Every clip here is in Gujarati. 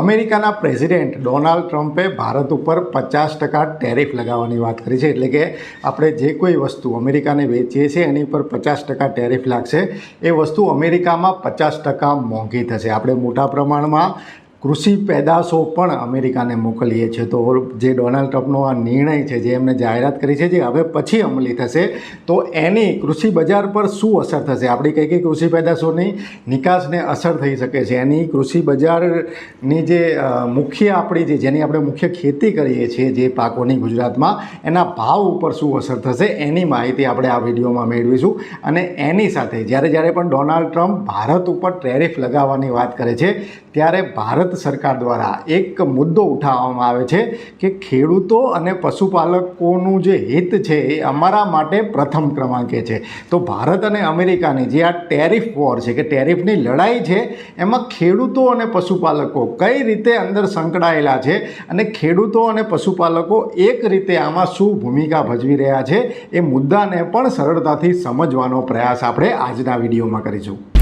અમેરિકાના પ્રેસિડેન્ટ ડોનાલ્ડ ટ્રમ્પે ભારત ઉપર પચાસ ટકા ટેરિફ લગાવવાની વાત કરી છે. એટલે કે આપણે જે કોઈ વસ્તુ અમેરિકાને વેચીએ છીએ, એની ઉપર પચાસ ટકા ટેરિફ લાગશે. એ વસ્તુ અમેરિકામાં પચાસ ટકા મોંઘી થશે. આપણે મોટા પ્રમાણમાં કૃષિ પેદાશો પણ અમેરિકાને મોકલીએ છીએ. તો જે ડોનાલ્ડ ટ્રમ્પનો આ નિર્ણય છે, જે એમને જાહેરાત કરી છે, જે હવે પછી અમલી થશે, તો એની કૃષિ બજાર પર શું અસર થશે? આપણી કઈ કઈ કૃષિ પેદાશોની નિકાસને અસર થઈ શકે છે? એની કૃષિ બજારની જે મુખ્ય આપણી જે, જેની આપણે મુખ્ય ખેતી કરીએ છીએ, જે પાકોની ગુજરાતમાં, એના ભાવ ઉપર શું અસર થશે? એની માહિતી આપણે આ વિડીયોમાં મેળવીશું. અને એની સાથે જ્યારે જ્યારે પણ ડોનાલ્ડ ટ્રમ્પ ભારત ઉપર ટેરિફ લગાવવાની વાત કરે છે ત્યારે ભારત સરકાર દ્વારા એક મુદ્દો ઉઠાવવામાં આવે છે કે ખેડૂતો અને પશુપાલકોનું જે હિત છે એ અમારા માટે પ્રથમ ક્રમાંકે છે. તો ભારત અને અમેરિકાની જે આ ટેરિફ વોર છે કે ટેરિફની લડાઈ છે, એમાં ખેડૂતો અને પશુપાલકો કઈ રીતે અંદર સંકળાયેલા છે અને ખેડૂતો અને પશુપાલકો એક રીતે આમાં શું ભૂમિકા ભજવી રહ્યા છે એ મુદ્દાને પણ સરળતાથી સમજવાનો પ્રયાસ આપણે આજના વિડીયોમાં કરીશું.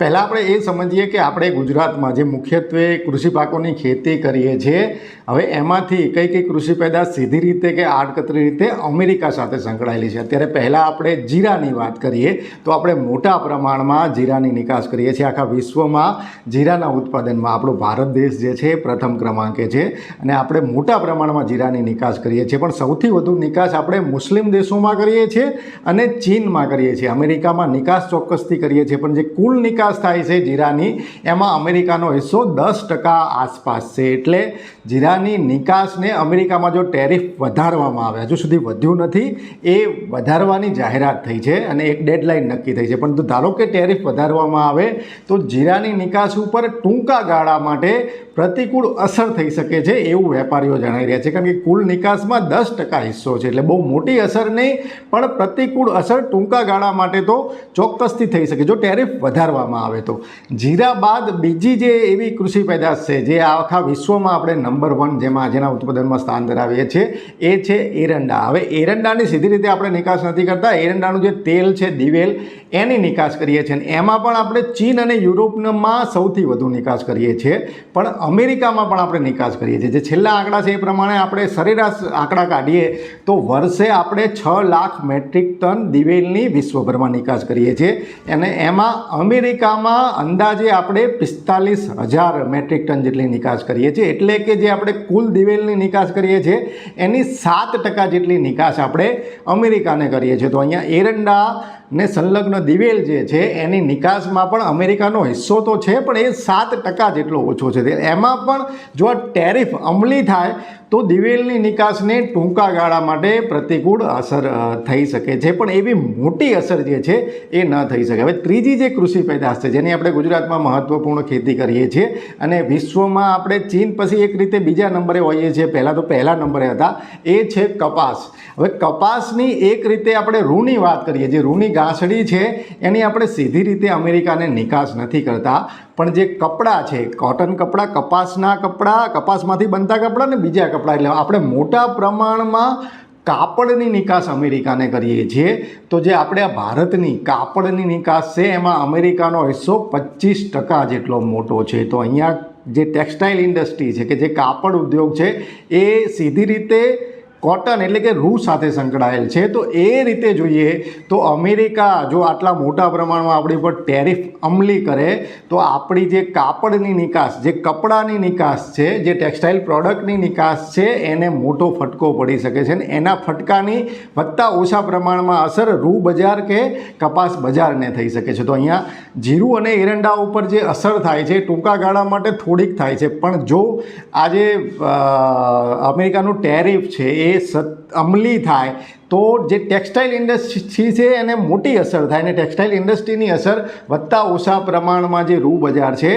પહેલાં આપણે એ સમજીએ કે આપણે ગુજરાતમાં જે મુખ્યત્વે કૃષિ પાકોની ખેતી કરીએ છીએ, હવે એમાંથી કઈ કઈ કૃષિ પેદાશ સીધી રીતે કે આડકતરી રીતે અમેરિકા સાથે સંકળાયેલી છે. અત્યારે પહેલાં આપણે જીરાની વાત કરીએ, તો આપણે મોટા પ્રમાણમાં જીરાની નિકાસ કરીએ છીએ. આખા વિશ્વમાં જીરાના ઉત્પાદનમાં આપણો ભારત દેશ જે છે પ્રથમ ક્રમાંકે છે અને આપણે મોટા પ્રમાણમાં જીરાની નિકાસ કરીએ છીએ. પણ સૌથી વધુ નિકાસ આપણે મુસ્લિમ દેશોમાં કરીએ છીએ અને ચીનમાં કરીએ છીએ. અમેરિકામાં નિકાસ ચોક્કસથી કરીએ છીએ. પણ જે કુલ નિકાસ થાય છે જીરાની, એમાં અમેરિકાનો હિસ્સો દસ ટકા આસપાસ છે. એટલે જીરાની નિકાસને અમેરિકામાં જો ટેરિફ વધારવામાં આવે, હજુ સુધી વધ્યું નથી, એ વધારવાની જાહેરાત થઈ છે અને એક ડેડલાઇન નક્કી થઈ છે. પરંતુ ધારો કે ટેરિફ વધારવામાં આવે, તો જીરાની નિકાસ ઉપર ટૂંકા ગાળા માટે પ્રતિકૂળ અસર થઈ શકે છે એવું વેપારીઓ જણાવી રહ્યા છે. કારણ કે કુલ નિકાસમાં દસ ટકા હિસ્સો છે, એટલે બહુ મોટી અસર નહીં, પણ પ્રતિકૂળ અસર ટૂંકા ગાળા માટે તો ચોક્કસથી થઈ શકે. જો ટેરિફ વધારવામાં આવે તો. જીરા બાદ બીજી જે એવી કૃષિ પેદાશ છે, જે આખા વિશ્વમાં આપણે નંબર વન જેમાં જેના ઉત્પાદનમાં સ્થાન ધરાવીએ છીએ, એ છે એરંડા. હવે એરંડાની સીધી રીતે આપણે નિકાસ નથી કરતા. એરંડાનું જે તેલ છે, દિવેલ, એની નિકાસ કરીએ છીએ. અને એમાં પણ આપણે ચીન અને યુરોપમાં સૌથી વધુ નિકાસ કરીએ છીએ. પણ અમેરિકામાં પણ આપણે નિકાસ કરીએ છીએ. જે છેલ્લા આંકડા છે એ પ્રમાણે આપણે સરેરાશ આંકડા કાઢીએ તો વર્ષે આપણે છ લાખ મેટ્રિક ટન દિવેલની વિશ્વભરમાં નિકાસ કરીએ છીએ. અને એમાં અમેરિકામાં અંદાજે આપણે પિસ્તાલીસ હજાર મેટ્રિક ટન જેટલી નિકાસ કરીએ છીએ. એટલે કે જે આપણે કુલ દિવેલની નિકાસ કરીએ છીએ, એની સાત ટકા જેટલી નિકાસ આપણે અમેરિકાને કરીએ છીએ. તો અહીંયા એરંડા ને સંલગ્ન દિવેલ જે છે, એની નિકાસમાં પણ અમેરિકાનો હિસ્સો તો છે, પણ એ સાત ટકા જેટલો ઓછો છે. એમાં પણ જો આ ટેરિફ અમલી થાય, તો દિવેલની નિકાસને ટૂંકા ગાળા માટે પ્રતિકૂળ અસર થઈ શકે છે. પણ એવી મોટી અસર જે છે, એ ન થઈ શકે. હવે ત્રીજી જે કૃષિ પેદાશ છે, જેની આપણે ગુજરાતમાં મહત્ત્વપૂર્ણ ખેતી કરીએ છીએ, અને વિશ્વમાં આપણે ચીન પછી એક રીતે બીજા નંબરે હોઈએ છીએ. પહેલાં તો પહેલા નંબરે હતા. એ છે કપાસ. હવે કપાસની એક રીતે આપણે રૂની વાત કરીએ જે રૂની ગાંસડી છે, એની આપણે સીધી રીતે અમેરિકાને નિકાસ નથી કરતા. પણ જે કપડાં છે કોટન કપડાં, કપાસના કપડાં, કપાસમાંથી બનતા કપડાં ને બીજા કપડાં, એટલે આપણે મોટા પ્રમાણમાં કાપડની નિકાસ અમેરિકાને કરીએ છીએ. તો જે આપણે આ ભારતની કાપડની નિકાસ છે, એમાં અમેરિકાનો હિસ્સો પચીસ ટકા જેટલો મોટો છે. તો અહીંયા જે ટેક્સટાઇલ ઇન્ડસ્ટ્રી છે, કે જે કાપડ ઉદ્યોગ છે, એ સીધી રીતે કોટન એટલે કે રૂ સાથે સંકળાયેલ છે. તો એ રીતે જોઈએ તો અમેરિકા જો આટલા મોટા પ્રમાણમાં આપણી પર ટેરિફ અમલી કરે, તો આપણી જે કાપડની નિકાસ, જે કપડાની નિકાસ છે, જે ટેક્સટાઇલ પ્રોડક્ટની નિકાસ છે, એને મોટો ફટકો પડી શકે છે. અને એના ફટકાની વધતા ઓછા પ્રમાણમાં અસર રૂ બજાર કે કપાસ બજારને થઈ શકે છે. તો અહીંયા જીરું અને એરંડા ઉપર જે અસર થાય છે, ટૂંકા ગાળા માટે થોડીક થાય છે. પણ જો આજે અમેરિકાનું ટેરિફ છે, એ સત અમલી થાય તો જે ટેક્સટાઇલ ઇન્ડસ્ટ્રી છે એને મોટી અસર થાય અને ટેક્સટાઇલ ઇન્ડસ્ટ્રીની અસર વધતા ઓછા પ્રમાણમાં જે રૂ બજાર છે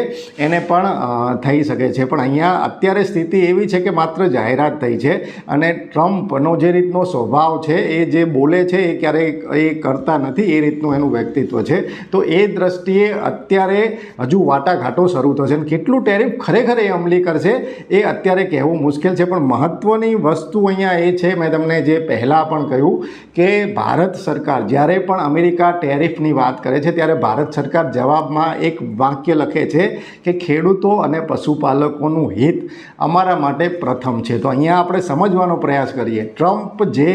એને પણ થઈ શકે છે. પણ અહીંયા અત્યારે સ્થિતિ એવી છે કે માત્ર જાહેરાત થઈ છે અને ટ્રમ્પનો જે રીતનો સ્વભાવ છે, એ જે બોલે છે, એ ક્યારેય, એ કરતા નથી, એ રીતનું એનું વ્યક્તિત્વ છે. તો એ દ્રષ્ટિએ અત્યારે હજુ વાટાઘાટો શરૂ થશે અને કેટલું ટેરિફ ખરેખર એ અમલી કરશે, એ અત્યારે કહેવું મુશ્કેલ છે. પણ મહત્ત્વની વસ્તુ અહીંયા એ છે, મેં તમને જે પહેલાં પણ કહ્યું કહ્યું કે ભારત સરકાર, જ્યારે પણ અમેરિકા ટેરિફની વાત કરે છે, ત્યારે ભારત સરકાર જવાબમાં એક વાક્ય લખે છે કે ખેડૂતો અને પશુપાલકોનું હિત અમારા માટે પ્રથમ છે. તો અહીંયા આપણે સમજવાનો પ્રયાસ કરીએ. ટ્રમ્પ જે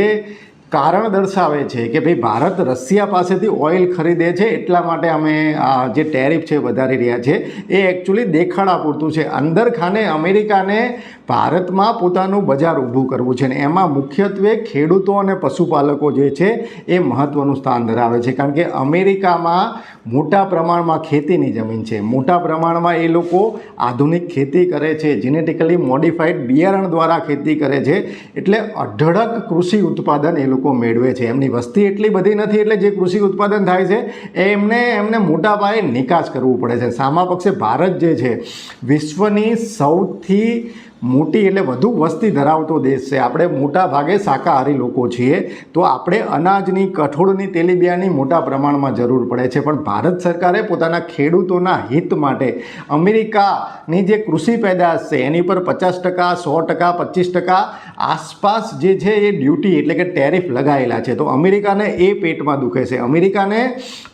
કારણ દર્શાવે છે કે ભાઈ ભારત રશિયા પાસેથી ઓઇલ ખરીદે છે એટલા માટે અમે આ જે ટેરિફ છે વધારી રહ્યા છે. એ એકચ્યુઅલી દેખાડા પૂરતું છે. અંદર ખાને અમેરિકાને ભારતમાં પોતાનું બજાર ઊભું કરવું છે ને એમાં મુખ્યત્વે ખેડૂતો અને પશુપાલકો જે છે એ મહત્ત્વનું સ્થાન ધરાવે છે. કારણ કે અમેરિકામાં મોટા પ્રમાણમાં ખેતીની જમીન છે. મોટા પ્રમાણમાં એ લોકો આધુનિક ખેતી કરે છે. જેનેટિકલી મોડિફાઈડ બિયારણ દ્વારા ખેતી કરે છે. એટલે અઢળક કૃષિ ઉત્પાદન એ લોકો મેળવે છે. એમની વસ્તી એટલી બધી નથી એટલે જે કૃષિ ઉત્પાદન થાય છે એ એમને એમને મોટા પાયે નિકાસ કરવું પડે છે. સામા પક્ષે ભારત જે છે, વિશ્વની સૌથી મોટી એટલે વધુ વસ્તી ધરાવતો દેશ છે. આપણે મોટા ભાગે શાકાહારી લોકો છીએ, તો આપણે અનાજની, કઠોળની, તેલીબિયાની મોટા પ્રમાણમાં જરૂર પડે છે. પણ ભારત સરકારે પોતાના ખેડૂતોના હિત માટે અમેરિકાની જે કૃષિ પેદાશ છે, એની પર પચાસ ટકા, સો ટકા, પચીસ ટકા આસપાસ જે છે એ ડ્યુટી એટલે કે ટેરિફ લગાવેલા છે. તો અમેરિકાને એ પેટમાં દુખે છે. અમેરિકાને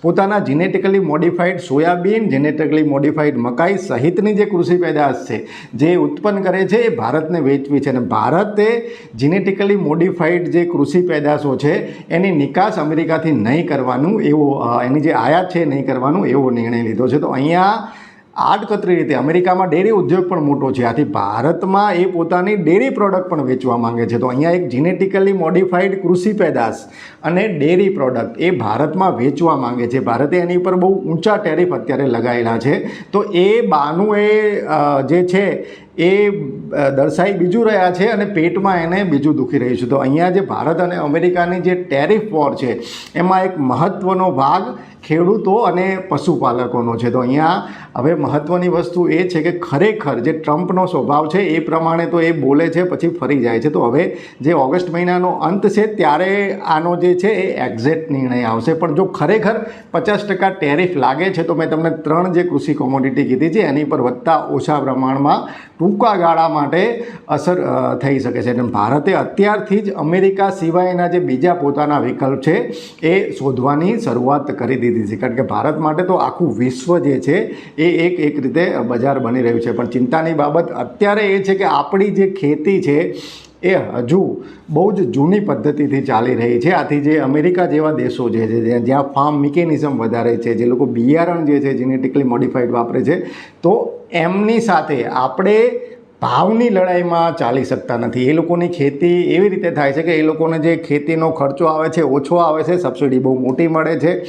પોતાના genetically modified soybean, genetically modified મકાઈ સહિતની જે કૃષિ પેદાશ છે, જે ઉત્પન્ન કરે છે છે એ ભારતને વેચવી છે અને ભારતે જીનેટિકલી મોડિફાઈડ જે કૃષિ પેદાશો છે, એની નિકાસ અમેરિકાથી નહીં કરવાનું એવો એની જે આયાત છે નહીં કરવાનું એવો નિર્ણય લીધો છે. તો અહીંયા આડકતરી રીતે અમેરિકામાં ડેરી ઉદ્યોગ પણ મોટો છે. આથી ભારતમાં એ પોતાની ડેરી પ્રોડક્ટ પણ વેચવા માંગે છે. તો અહીંયા એક જીનેટિકલી મોડિફાઈડ કૃષિ પેદાશ અને ડેરી પ્રોડક્ટ એ ભારતમાં વેચવા માંગે છે. ભારતે એની ઉપર બહુ ઊંચા ટેરિફ અત્યારે લગાવેલા છે. તો એ બાનું એ જે છે એ દર્શાઈ બીજું રહ્યા છે અને પેટમાં એને બીજું દુખી રહ્યું છે. તો અહીંયા જે ભારત અને અમેરિકાની જે ટેરિફ વોર છે, એમાં એક મહત્ત્વનો ભાગ ખેડૂતો અને પશુપાલકોનો છે. તો અહીંયા હવે મહત્ત્વની વસ્તુ એ છે કે ખરેખર જે ટ્રમ્પનો સ્વભાવ છે, એ પ્રમાણે તો એ બોલે છે, પછી ફરી જાય છે. તો હવે જે ઓગસ્ટ મહિનાનો અંત છે, ત્યારે આનો જે છે એ એક્ઝેક્ટ નિર્ણય આવશે. પણ જો ખરેખર પચાસ ટકા ટેરિફ લાગે છે, તો મેં તમને ત્રણ જે કૃષિ કોમોડિટી કીધી છે, એની પર વધતા ઓછા પ્રમાણમાં ટૂંકા ગાળા માટે અસર થઈ શકે છે. અને ભારતે અત્યારથી જ અમેરિકા સિવાયના જે બીજા પોતાના વિકલ્પ છે, એ શોધવાની શરૂઆત કરી દીધી છે. કારણ કે ભારત માટે તો આખું વિશ્વ જે છે, એ એક એક રીતે બજાર બની રહ્યું છે. પણ ચિંતાની બાબત અત્યારે એ છે કે આપણી જે ખેતી છે, એ હજુ બહુ જ જૂની પદ્ધતિથી ચાલી રહી છે. આથી જે અમેરિકા જેવા દેશો જે છે, જ્યાં- જ્યાં ફાર્મ મિકેનિઝમ વધારે છે, જે લોકો બિયારણ જે છે જીનેટિકલી મોડિફાઈડ વાપરે છે, તો એમની સાથે આપણે ભાવની લડાઈમાં ચાલી શકતા નથી. એ લોકોની ખેતી એવી રીતે થાય છે કે એ લોકોને જે ખેતીનો ખર્ચો આવે છે, ઓછો આવે છે, સબસિડી બહુ મોટી મળે છે.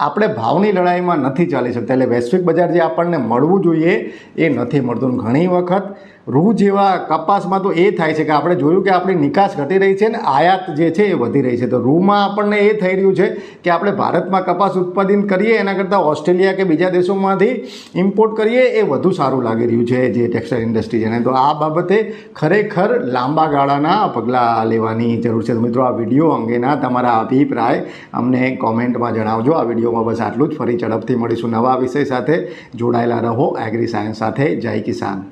આપણે ભાવની લડાઈમાં નથી ચાલી શકતા. એટલે વૈશ્વિક બજાર જે આપણને મળવું જોઈએ એ નથી મળતું. ઘણી વખત રૂ જેવા કપાસમાં તો એ થાય છે કે આપણે જોયું કે આપણી નિકાસ ઘટી રહી છે અને આયાત જે છે એ વધી રહી છે. તો રૂમાં આપણને એ થઈ રહ્યું છે કે આપણે ભારતમાં કપાસ ઉત્પાદન કરીએ, એના કરતાં ઓસ્ટ્રેલિયા કે બીજા દેશોમાંથી ઇમ્પોર્ટ કરીએ, એ વધુ સારું લાગી રહ્યું છે જે ટેક્સટાઇલ ઇન્ડસ્ટ્રી છે. તો આ બાબતે ખરેખર લાંબા ગાળાના પગલાં લેવાની જરૂર છે. મિત્રો, આ વીડિયો અંગેના તમારા અભિપ્રાય અમને કોમેન્ટમાં જણાવજો. આ વિડીયોમાં બસ આટલું જ. ફરી ઝડપથી મળીશું નવા વિષય સાથે. જોડાયેલા રહો એગ્રી સાયન્સ સાથે. જય કિસાન.